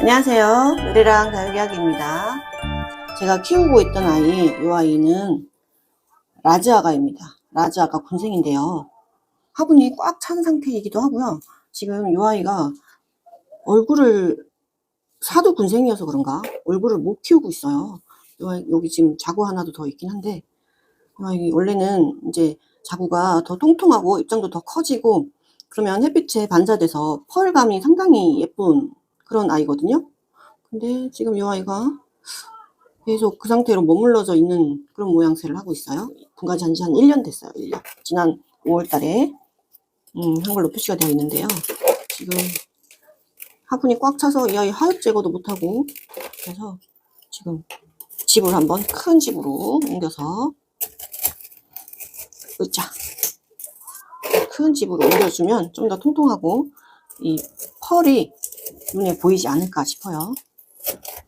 안녕하세요. 노래랑 다육이야기입니다. 제가 키우고 있던 아이, 이 아이는 라즈아가입니다. 라즈아가 군생인데요. 화분이 꽉 찬 상태이기도 하고요. 지금 이 아이가 얼굴을 사도 군생이어서 그런가 얼굴을 못 키우고 있어요. 여기 지금 자구 하나도 더 있긴 한데 원래는 이제 자구가 더 통통하고 입장도 더 커지고 그러면 햇빛에 반사돼서 펄감이 상당히 예쁜 그런 아이거든요. 근데 지금 이 아이가 계속 그 상태로 머물러져 있는 그런 모양새를 하고 있어요. 분가지 한지 한 1년 됐어요. 1년. 지난 5월 달에 음, 한 걸로 표시가 되어 있는데요. 지금 화분이 꽉 차서 이 아이 하엽 제거도 못하고 그래서 지금 집을 한번 큰 집으로 옮겨서 으짜 큰 집으로 옮겨주면 좀 더 통통하고 이 펄이 눈에 보이지 않을까 싶어요.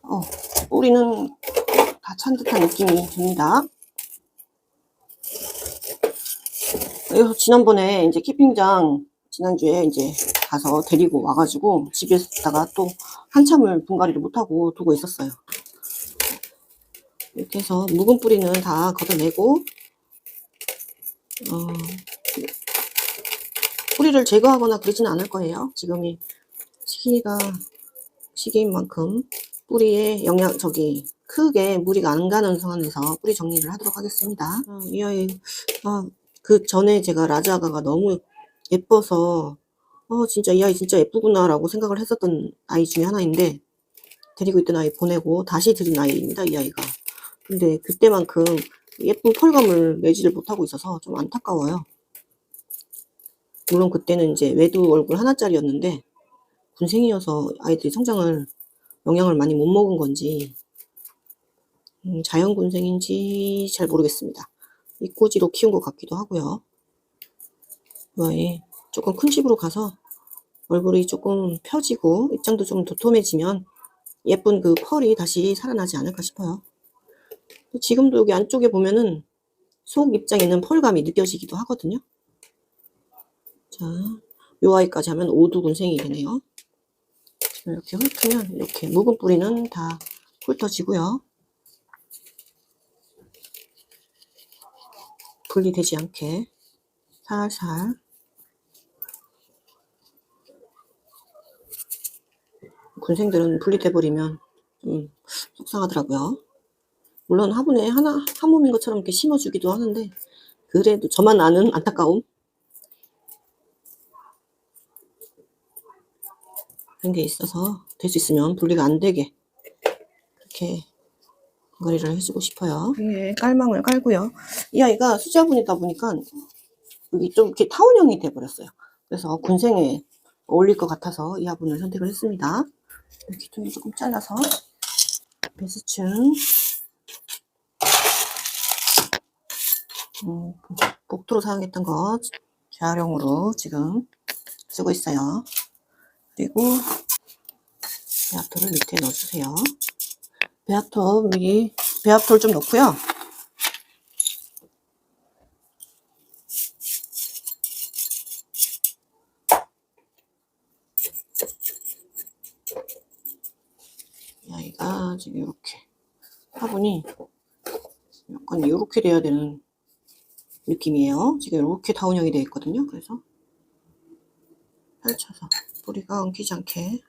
어, 뿌리는 다 찬 듯한 느낌이 듭니다. 그래서 지난번에 이제 키핑장 지난주에 이제 가서 데리고 와가지고 집에다가 또 한참을 분갈이를 못하고 두고 있었어요. 이렇게 해서 묵은 뿌리는 다 걷어내고 어, 뿌리를 제거하거나 그러지는 않을 거예요. 지금이 시기가 시기인 만큼 뿌리에 영양 저기 크게 무리가 안 가는 상황에서 뿌리 정리를 하도록 하겠습니다. 어, 이 아이 아, 그 전에 제가 라자가가 너무 예뻐서 어 진짜 이 아이 진짜 예쁘구나라고 생각을 했었던 아이 중에 하나인데 데리고 있던 아이 보내고 다시 들인 아이입니다 이 아이가. 근데 그때만큼 예쁜 펄감을 매지를 못하고 있어서 좀 안타까워요. 물론 그때는 이제 외두 얼굴 하나짜리였는데 군생이어서 아이들이 성장을 영양을 많이 못 먹은 건지 음, 자연 군생인지 잘 모르겠습니다. 이꼬지로 키운 것 같기도 하고요. 왜 조금 큰 집으로 가서 얼굴이 조금 펴지고 입장도 좀 도톰해지면 예쁜 그 펄이 다시 살아나지 않을까 싶어요. 지금도 여기 안쪽에 보면은 속 입장에 있는 펄감이 느껴지기도 하거든요. 자, 요 아이까지 하면 오두군생이 되네요. 이렇게 훑으면 이렇게 묵은 뿌리는 다 훑어지고요. 분리되지 않게 살살 군생들은 분리돼 버리면 좀 속상하더라고요. 물론 화분에 하나 한 몸인 것처럼 이렇게 심어주기도 하는데 그래도 저만 아는 안타까움 그런 게 있어서 될 수 있으면 분리가 안 되게 그렇게 분갈이를 해주고 싶어요. 예, 깔망을 깔고요. 이 아이가 수자분이다 보니까 여기 좀 이렇게 타원형이 돼버렸어요. 그래서 군생에 어울릴 것 같아서 이 화분을 선택을 했습니다. 기둥이 조금 잘라서 베스층 음, 복도로 사용했던 거 재활용으로 지금 쓰고 있어요. 그리고 배합토를 밑에 넣어주세요. 배합토 여기 배합토를 좀 넣고요. 이 아이가 지금 이렇게 화분이 약간 이렇게 돼야 되는 느낌이에요. 지금 이렇게 다운형이 되어 있거든요. 그래서 펼쳐서 뿌리가 엉키지 않게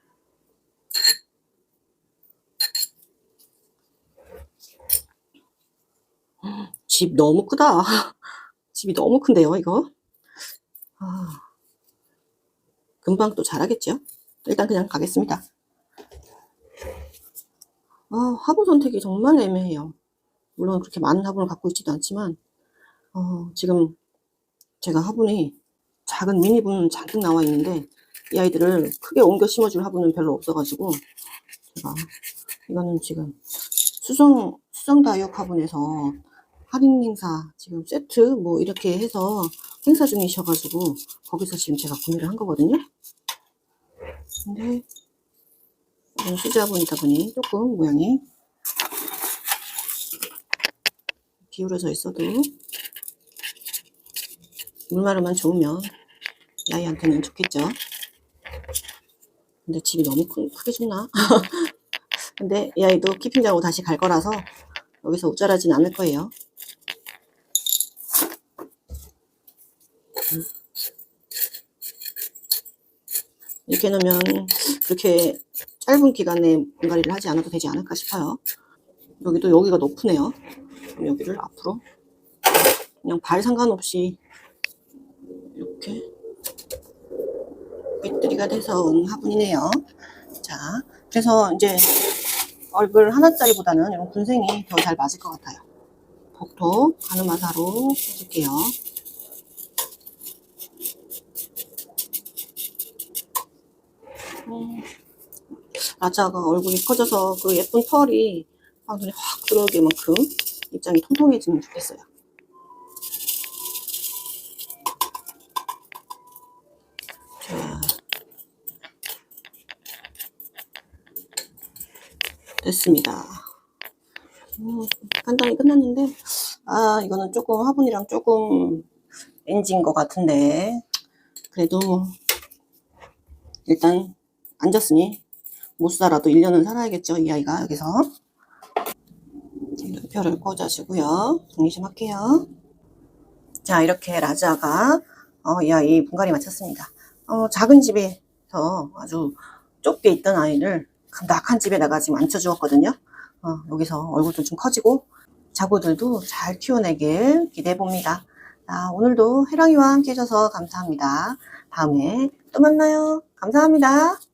집 너무 크다. 집이 너무 큰데요, 이거. 아, 금방 또 자라겠죠? 일단 그냥 가겠습니다. 아, 화분 선택이 정말 애매해요. 물론 그렇게 많은 화분을 갖고 있지도 않지만, 어, 지금 제가 화분이 작은 미니분 잔뜩 나와 있는데, 이 아이들을 크게 옮겨 심어줄 화분은 별로 없어가지고, 제가, 이거는 지금 수성, 수성 다이어트 화분에서 할인 행사 지금 세트 뭐 이렇게 해서 행사 중이셔가지고 거기서 지금 제가 구매를 한 거거든요. 근데 이건 수자분이다 보니 조금 모양이 기울어져 있어도 물마름만 좋으면 이 아이한테는 좋겠죠. 근데 집이 너무 크, 크게 춥나? 근데 이 아이도 키핑장으로 다시 갈 거라서 여기서 우짜라진 않을 거예요. 이렇게 놓으면 그렇게 짧은 기간에 분갈이를 하지 않아도 되지 않을까 싶어요. 여기도 여기가 높으네요. 여기를 앞으로 그냥 발 상관없이 이렇게 윗들이가 돼서 온 화분이네요. 자, 그래서 이제 얼굴 하나짜리보다는 이런 군생이 더 잘 맞을 것 같아요. 복도 가늠마사로 해줄게요. 음, 라자가 얼굴이 커져서 그 예쁜 털이 아, 눈에 확 들어오게 만큼 입장이 통통해지면 좋겠어요. 됐습니다. 음, 간단히 끝났는데, 아, 이거는 조금 화분이랑 조금 엔진 것 같은데, 그래도 일단 앉았으니 못 살아도 1년은 살아야겠죠, 이 아이가 여기서. 별을 꽂아주고요. 정리 좀 할게요. 자, 이렇게 라자가 어, 이 아이 분갈이 마쳤습니다. 어, 작은 집에서 아주 좁게 있던 아이를 낙한 집에다가 지금 앉혀주었거든요. 어, 여기서 얼굴도 좀 커지고 자구들도 잘 키워내길 기대해 봅니다. 자, 오늘도 해랑이와 함께 해줘서 감사합니다. 다음에 또 만나요. 감사합니다.